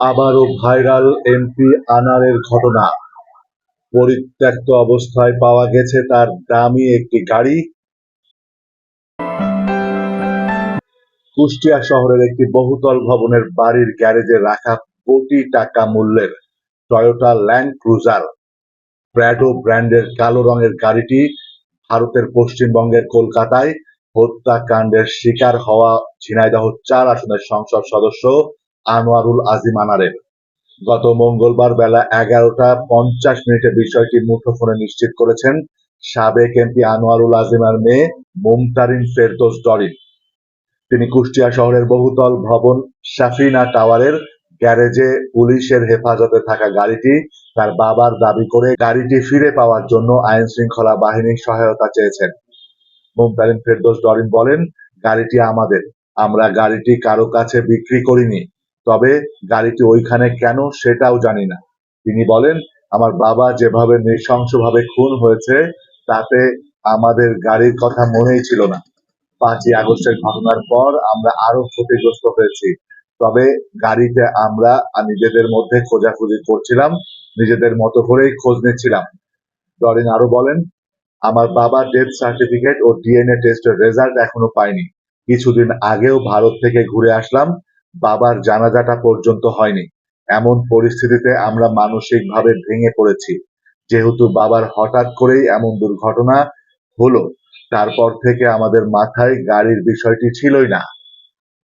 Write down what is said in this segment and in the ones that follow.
আবারও viral MP আনারের ঘটনা। পরিত্যক্ত অবস্থায় পাওয়া গেছে তার দামি একটি গাড়ি। কুষ্টিয়া শহরের একটি বহুতল ভবনের বাড়ির গ্যারেজে রাখা কোটি টাকা মূল্যের টয়োটা ল্যান্ড ক্রুজার। প্র্যাডো ব্র্যান্ডের কালো রঙের গাড়িটি ভারতের পশ্চিমবঙ্গের কলকাতায় হত্যাকাণ্ডের শিকার হওয়া ঝিনাইদহ চার আসনের সংসদ সদস্য আনোয়ারুল আজিম আনারের। গত মঙ্গলবার বেলা এগারোটা পঞ্চাশ মিনিটে বিষয়টি মুঠোফোনে নিশ্চিত করেছেন সাবেক এমপি আনোয়ারুল আজিমের মেয়ে মুমতারিন ফেরদোস ডরিন। তিনি কুষ্টিয়া শহরের বহুতল ভবন সাফিনা টাওয়ারের গ্যারেজে পুলিশের হেফাজতে থাকা গাড়িটি তার বাবার দাবি করে গাড়িটি ফিরে পাওয়ার জন্য আইন শৃঙ্খলা বাহিনীর সহায়তা চেয়েছেন। মুমতারিন ফেরদোস ডরিন বলেন, গাড়িটি আমাদের। আমরা গাড়িটি কারও কাছে বিক্রি করিনি। তবে গাড়িটি ওইখানে কেন সেটাও জানি না। তিনি বলেন, আমার বাবা যেভাবে নৃশংসভাবে খুন হয়েছে, তাতে আমাদের গাড়ির কথা মনেই ছিল না। পাঁচই আগস্টের ঘটনার পর আমরা আরও ক্ষতিগ্রস্ত হয়েছি। তবে গাড়িতে আমরা নিজেদের মধ্যে খোঁজাখুঁজি করছিলাম, নিজেদের মতো করেই খোঁজ নিচ্ছিলাম। ডরিন আরও বলেন, আমার বাবা ডেথ সার্টিফিকেট ও ডিএনএ টেস্টের রেজাল্ট এখনও পাইনি। কিছুদিন আগেও ভারত থেকে ঘুরে আসলাম বাবার জানাজাটা পর্যন্ত হয়নি। এমন পরিস্থিতিতে আমরা মানসিকভাবে ভেঙে পড়েছি। যেহেতু বাবার হঠাৎ করেই এমন দুর্ঘটনা হলো, তারপর থেকে আমাদের মাথায় গাড়ির বিষয়টি ছিলই না।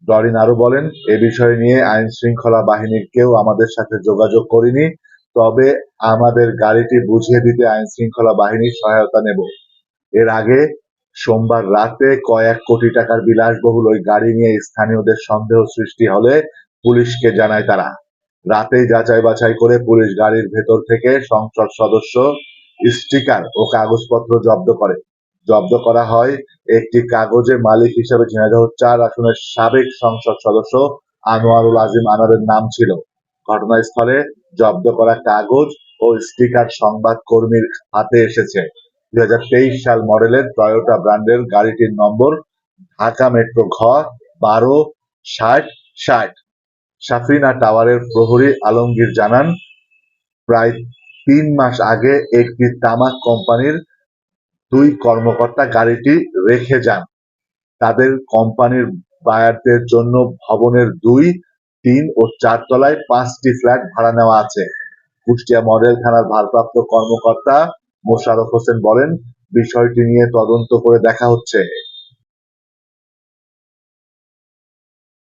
ডরিন আরও বলেন, এ বিষয় নিয়ে আইন শৃঙ্খলা বাহিনীর কেউ আমাদের সাথে যোগাযোগ করেনি, তবে আমাদের গাড়িটি বুঝিয়ে দিতে আইন শৃঙ্খলা বাহিনীর সহায়তা নেব। এর আগে সোমবার রাতে কয়েক কোটি টাকার বিলাসবহুল ওই গাড়ি নিয়ে স্থানীয়দের সন্দেহ সৃষ্টি হলে পুলিশকে জানায় তারা। রাতেই যাচাই বাছাই করে পুলিশ গাড়ির ভেতর থেকে সংসদ সদস্য স্টিকার ও কাগজপত্র জব্দ করে। জব্দ করা হয় একটি কাগজে মালিক হিসেবে ঝিনাইদহ চার আসনের সাবেক সংসদ সদস্য আনোয়ারুল আজিম আনারের নাম ছিল। ঘটনাস্থলে জব্দ করা কাগজ ও স্টিকার সংবাদ কর্মীর হাতে এসেছে। দুই হাজার তেইশ সাল মডেলের টয়োটা ব্র্যান্ডের গাড়িটির নম্বর ঢাকা মেট্রো ঘ বারো ষাট ষাট। সাফিনা টাওয়ারের প্রহরী আলমগীর জানান, প্রায় তিন মাস আগে একটি তামাক কোম্পানির দুই কর্মকর্তা গাড়িটি রেখে যান। তাদের কোম্পানির বায়ারদের জন্য ভবনের দুই, তিন ও চার তলায় পাঁচটি ফ্ল্যাট ভাড়া নেওয়া আছে। কুষ্টিয়া মডেল থানার ভারপ্রাপ্ত কর্মকর্তা মোশাররফ হোসেন বলেন বিষয়টি নিয়ে তদন্ত করে দেখা হচ্ছে।